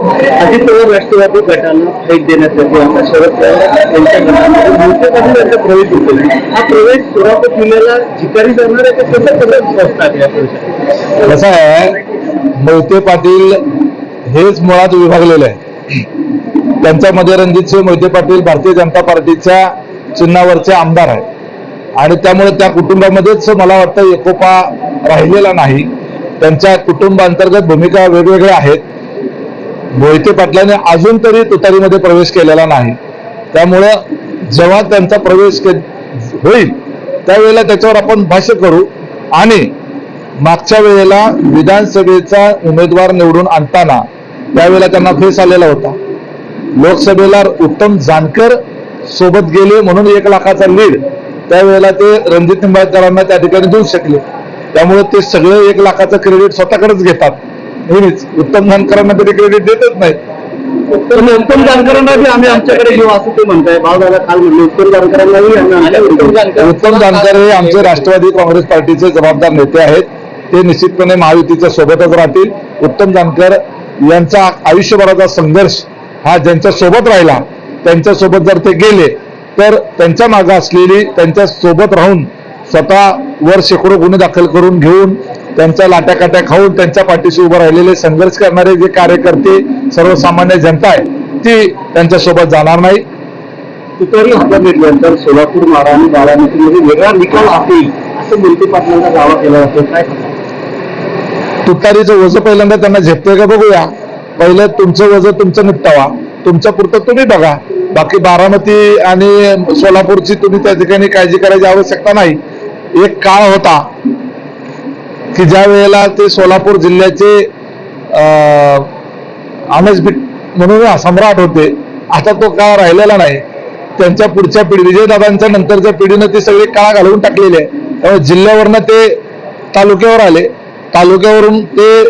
अजित पवार राष्ट्रवादी गटाला भेट देण्यासाठी आता शरद पवार यांच्या गटामध्ये मोठे म्हणजे पाटील प्रवेश होतो हा प्रवेश सोलापूर जिल्ह्याला जिकारी जाणार आहे तर कसं कसं बसतात या कसं आहे मोहिते पाटील हेच मुळात विभागलेलं आहे त्यांच्यामध्ये रणजितसिंह मोहिते पाटील भारतीय जनता पार्टीच्या चिन्हावरचे आमदार आहेत. आणि त्यामुळे त्या कुटुंबामध्येच मला वाटतं एकोपा राहिलेला नाही. त्यांच्या कुटुंबांतर्गत भूमिका वेगवेगळ्या आहेत. मोहिते पाटलाने अजून तरी तुतारीमध्ये प्रवेश केलेला नाही. त्यामुळं जेव्हा त्यांचा प्रवेश के- होईल त्यावेळेला त्याच्यावर आपण भाष्य करू. आणि मागच्या वेळेला विधानसभेचा उमेदवार निवडून आणताना त्यावेळेला त्यांना फेस आलेला होता. लोकसभेला उत्तम जानकर सोबत गेले म्हणून एक लाखाचा लीड त्यावेळेला ते रणजित निंबाळकरांना त्या ठिकाणी देऊ शकले. त्यामुळे ते सगळे एक लाखाचं क्रेडिट स्वतःकडेच घेतात. नेहमीच उत्तम जानकरांना तरी क्रेडिट देतच नाही पण उत्तम जानकरांना बी आम्ही आमच्याकडे घेऊ असं ते म्हणताय भावदादा काल म्हणले उत्तम जानकरांनाही. उत्तम जानकर हे आमचे राष्ट्रवादी काँग्रेस पार्टीचे जबाबदार नेते आहेत. ते निश्चितपणे महायुतीच्या सोबतच राहतील. उत्तम जानकर यांचा आयुष्यभराचा संघर्ष हा ज्यांच्या सोबत राहिला त्यांच्यासोबत जर ते गेले तर त्यांच्या मागे असलेली त्यांच्यासोबत राहून स्वतः वर शेकडो गुन्हे दाखल करून घेऊन त्यांच्या लाट्याकाट्या खाऊन त्यांच्या पाठीशी उभं राहिलेले संघर्ष करणारे जे कार्यकर्ते सर्वसामान्य जनता आहे ती त्यांच्यासोबत जाणार नाही. तुतारी हातात घेतल्यानंतर सोलापूर माडा आणि बारामतीमध्ये वेगळा निकाल असेल असं मोहिते पाटलांचा दावा केला जातो काय तुतारीचं वजं पहिल्यांदा त्यांना झेपतंय का बघूया. पहिलं तुमचं वजं तुमचं निपटावा. तुमच्या पुरतं तुम्ही बघा. बाकी बारामती आणि सोलापूरची तुम्ही त्या ठिकाणी काळजी करायची आवश्यकता नाही. एक काळ होता. की ज्या वेळेला ते सोलापूर जिल्ह्याचे अं, म्हणून सम्राट होते आता तो काळ राहिलेला नाही त्यांच्या पुढच्या पिढी विजयदादांच्या नंतरच्या पिढीनं ते सगळे काळा घालवून टाकलेले आहे. त्यामुळे जिल्ह्यावरनं ते तालुक्यावर आले. तालुक्यावरून ते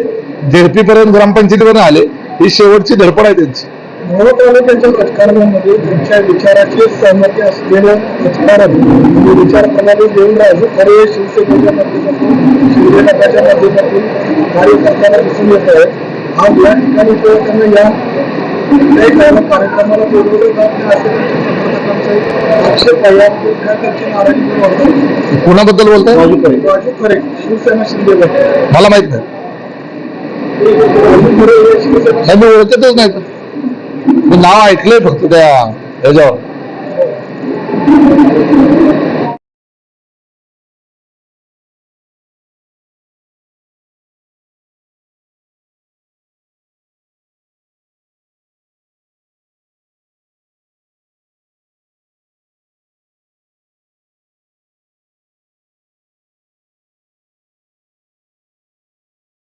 झेडपीपर्यंत ग्रामपंचायतीपर्यंत आले. ही शेवटची धडपड आहे त्यांची. मोहन राजकारणामध्ये त्यांच्या विचाराचे सहमती असलेलं राजकारण म्हणजे देऊन राजू खरे शिवसेनेच्या माध्यमातून शिवसेनेच्या माध्यमातून कार्य दिसून येत आहे या ठिकाणी तो त्यांना या कुठल्याही कार्यक्रमाला बोलवलं जात नाही असं आक्षेप आहे काय त्यांची बोलताय? राजू खरे शिवसेना शिंदे मला माहीत नाही. नाही, मी ओळखतच नाही. नाव ऐकलंय फक्त त्या ह्याच्यावर.